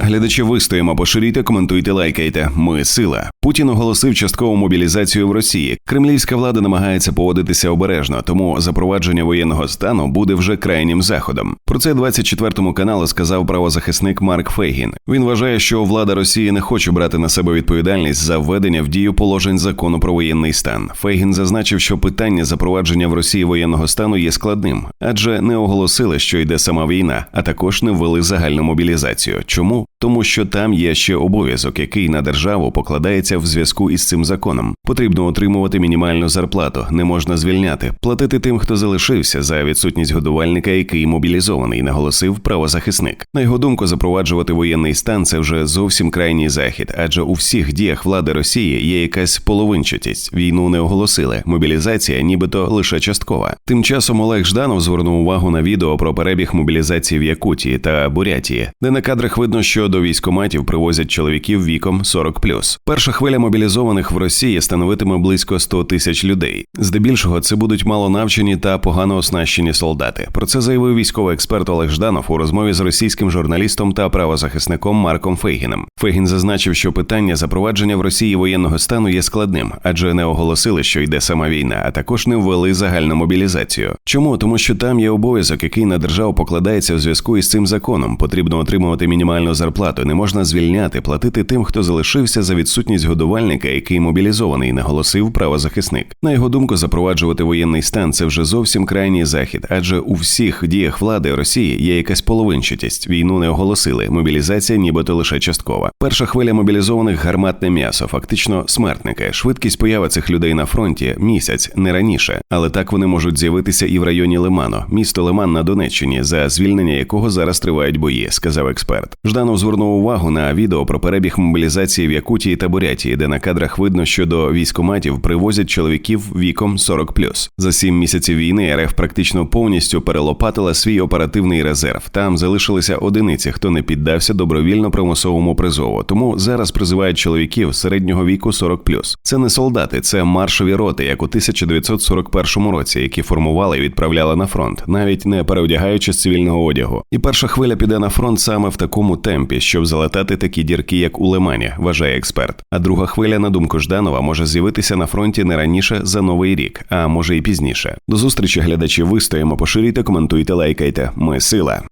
Глядачі вистоїмо, поширюйте, коментуйте, лайкайте. Ми сила. Путін оголосив часткову мобілізацію в Росії. Кремлівська влада намагається поводитися обережно, тому запровадження воєнного стану буде вже крайнім заходом. Про це 24-му каналу сказав правозахисник Марк Фейгін. Він вважає, що влада Росії не хоче брати на себе відповідальність за введення в дію положень закону про воєнний стан. Фейгін зазначив, що питання запровадження в Росії воєнного стану є складним, адже не оголосили, що йде сама війна, а також не ввели загальну мобілізацію. Чому? como Тому що там є ще обов'язок, який на державу покладається в зв'язку із цим законом. Потрібно отримувати мінімальну зарплату, не можна звільняти, платити тим, хто залишився за відсутність годувальника, який мобілізований, наголосив правозахисник. На його думку, запроваджувати воєнний стан це вже зовсім крайній захід, адже у всіх діях влади Росії є якась половинчатість. Війну не оголосили. Мобілізація, нібито лише часткова. Тим часом Олег Жданов звернув увагу на відео про перебіг мобілізації в Якутії та Бурятії, де на кадрах видно, що до військоматів привозять чоловіків віком 40+. Перша хвиля мобілізованих в Росії становитиме близько 100 тисяч людей. Здебільшого це будуть малонавчені та погано оснащені солдати. Про це заявив військовий експерт Олег Жданов у розмові з російським журналістом та правозахисником Марком Фейгіном. Фейгін зазначив, що питання запровадження в Росії воєнного стану є складним, адже не оголосили, що йде сама війна, а також не ввели загальну мобілізацію. Чому? Тому що там є обов'язок, який на державу покладається в зв'язку із цим законом. Потрібно отримувати мінімальну зарплату, не можна звільняти, платити тим, хто залишився за відсутність годувальника, який мобілізований, наголосив правозахисник. На його думку, запроваджувати воєнний стан це вже зовсім крайній захід, адже у всіх діях влади Росії є якась половинчатість. Війну не оголосили. Мобілізація, нібито лише часткова. Перша хвиля мобілізованих гарматне м'ясо, фактично смертники. Швидкість появи цих людей на фронті місяць, не раніше, але так вони можуть з'явитися і в районі Лиману, місто Лиман на Донеччині, за звільнення якого зараз тривають бої, сказав експерт. Жданов звернув увагу на відео про перебіг мобілізації в Якутії та Бурятії, де на кадрах видно, що до військоматів привозять чоловіків віком 40+. За сім місяців війни РФ практично повністю перелопатила свій оперативний резерв. Там залишилися одиниці, хто не піддався добровільно примусовому призову. Тому зараз призивають чоловіків середнього віку 40+. Це не солдати, це маршові роти, як у 1941 році, які формували і відправляли на фронт, навіть не переодягаючи з цивільного одягу. І перша хвиля піде на фронт саме в такому темпі, щоб залатати такі дірки, як у Лимані, вважає експерт. А друга хвиля, на думку Жданова, може з'явитися на фронті не раніше за новий рік, а може і пізніше. До зустрічі глядачі вистоїмо, поширюйте, коментуйте, лайкайте. Ми сила.